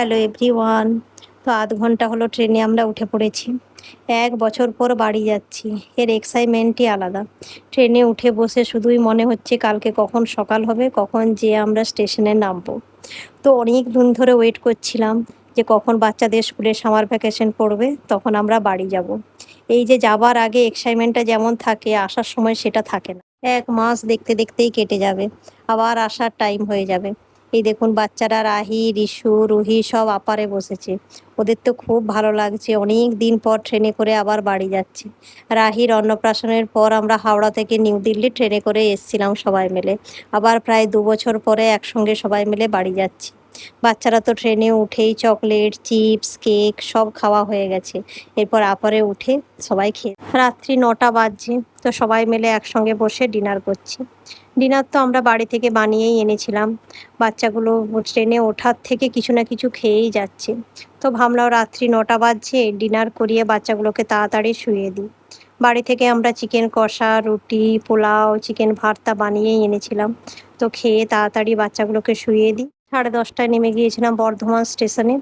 Hello everyone. তো আধ ঘণ্টা হলো ট্রেনে আমরা উঠে পড়েছি। এক বছর পর বাড়ি যাচ্ছি। এর এক্সাইটমেন্টই আলাদা। ট্রেনে উঠে বসে শুধুই মনে হচ্ছে কালকে কখন সকাল হবে, কখন যে আমরা স্টেশনে নামবো। তো অনেক দিন ধরে ওয়েট করছিলাম যে কখন বাচ্চাদের স্কুলে সামার ভ্যাকেশন পড়বে, তখন আমরা বাড়ি যাব। এই যে যাবার আগে এক্সাইটমেন্টটা যেমন থাকে, আসার সময় সেটা থাকে না। এক মাস দেখতে দেখতেই কেটে যাবে। আবার আসার টাইম হয়ে যাবে। এই দেখুন, বাচ্চারা রাহি, রিশু, রুহি সব আপারে বসেছে। ওদের তো খুব ভালো লাগছে। অনেক দিন পর ট্রেনে করে আবার বাড়ি যাচ্ছে। রাহির অন্নপ্রাশনের পর আমরা হাওড়া থেকে নিউ দিল্লি ট্রেনে করে এসছিলাম সবাই মিলে। আবার প্রায় দু বছর পরে একসঙ্গে সবাই মিলে বাড়ি যাচ্ছি। বাচ্চারা তো ট্রেনে উঠেই চকলেট, চিপস, কেক সব খাওয়া হয়ে গেছে। এরপর আপারে উঠে সবাই খেয়ে রাত্রি নটা বাজছে। তো সবাই মিলে একসঙ্গে বসে ডিনার করছি। ডিনার তো আমরা বাড়ি থেকে বানিয়েই এনেছিলাম। বাচ্চাগুলো ট্রেনে ওঠার থেকে কিছু না কিছু খেয়েই যাচ্ছে। তো ভাবলাম রাত্রি নটা বাজছে, ডিনার করিয়ে বাচ্চাগুলোকে তাড়াতাড়ি শুয়ে দিই। বাড়ি থেকে আমরা চিকেন কষা, রুটি, পোলাও, চিকেন ভর্তা বানিয়েই এনেছিলাম। তো খেয়ে তাড়াতাড়ি বাচ্চাগুলোকে শুয়ে দিই। সাড়ে দশটায় নেমে গিয়েছিলাম বর্ধমান স্টেশনে।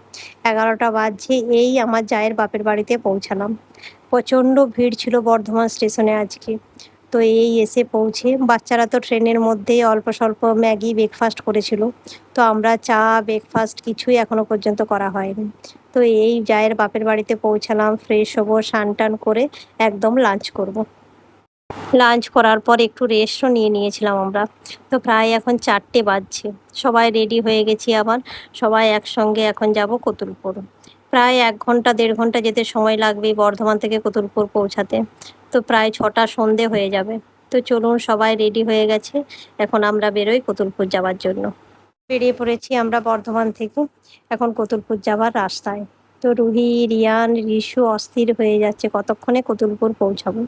এগারোটা বাজছে, এই আমার জায়ের বাপের বাড়িতে পৌঁছালাম। প্রচণ্ড ভিড় ছিল বর্ধমান স্টেশনে আজকে। তো এই এসে পৌঁছে, বাচ্চারা তো ট্রেনের মধ্যেই অল্প স্বল্প ম্যাগি ব্রেকফাস্ট করেছিল। তো আমরা চা ব্রেকফাস্ট কিছুই এখনও পর্যন্ত করা হয়নি। তো এই জায়ের বাপের বাড়িতে পৌঁছালাম ফ্রেশ হব স্নান টান করে একদম লাঞ্চ করব। লাঞ্চ করার পর একটু রেস্টও নিয়ে নিয়েছিলাম আমরা। তো প্রায় এখন চারটে বাজছে। সবাই রেডি হয়ে গেছি আবার। সবাই একসঙ্গে এখন যাব কতুলপুর। প্রায় এক ঘণ্টা, দেড় ঘণ্টা যেতে সময় লাগবে বর্ধমান থেকে কতুলপুর পৌঁছাতে। তো প্রায় ছটা সন্ধে হয়ে যাবে। তো চলুন সবাই রেডি হয়ে গেছে। এখন আমরা বেরোই কতুলপুর যাওয়ার জন্য। বেরিয়ে পড়েছি আমরা বর্ধমান থেকে। এখন কতুলপুর যাওয়ার রাস্তায়। তো রুহি, রিয়ান, রিশু অস্থির হয়ে যাচ্ছে। কতক্ষণে কতুলপুর পৌঁছাবো?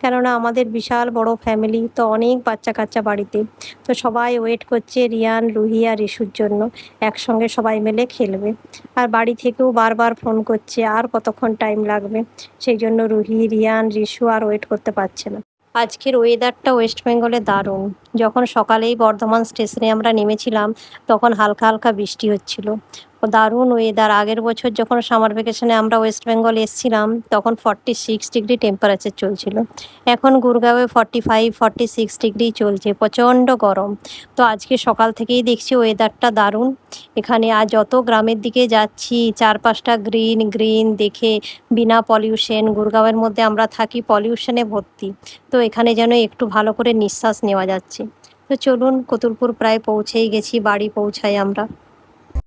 কেননা আমাদের বিশাল বড় ফ্যামিলি তো অনেক বাচ্চা কাচ্চা বাড়িতে। তো সবাই ওয়েট করছে রিয়ান, রুহি আর রিশুর জন্য। একসঙ্গে সবাই মিলে খেলবে। আর বাড়ি থেকেও বারবার ফোন করছে, আর কতক্ষণ টাইম লাগবে? সেই জন্য রুহি, রিয়ান, রিশু আর ওয়েট করতে পারছে না। আজকের ওয়েদারটা ওয়েস্ট বেঙ্গলে দারুণ। যখন সকালেই বর্ধমান স্টেশনে আমরা নেমেছিলাম, তখন হালকা হালকা বৃষ্টি হচ্ছিল। দারুণ ওয়েদার আগের বছর যখন সামার ভ্যাকেশনে আমরা ওয়েস্ট বেঙ্গল এসেছিলাম, তখন ফর্টি সিক্স ডিগ্রি টেম্পারেচার চলছিল। এখন গুরগাঁওয়ে forty five forty six degree চলছে, প্রচণ্ড গরম। তো আজকে সকাল থেকেই দেখছি ওয়েদারটা দারুণ। এখানে আজ যত গ্রামের দিকে যাচ্ছি, চারপাশটা গ্রিন গ্রিন দেখে বিনা পলিউশন গুরগাঁওয়ের মধ্যে আমরা থাকি পলিউশনে ভর্তি। তো এখানে যেন একটু ভালো করে নিঃশ্বাস নেওয়া যাচ্ছে। তো চলুন, কতুলপুর প্রায় পৌঁছেই গেছি, বাড়ি পৌঁছাই আমরা।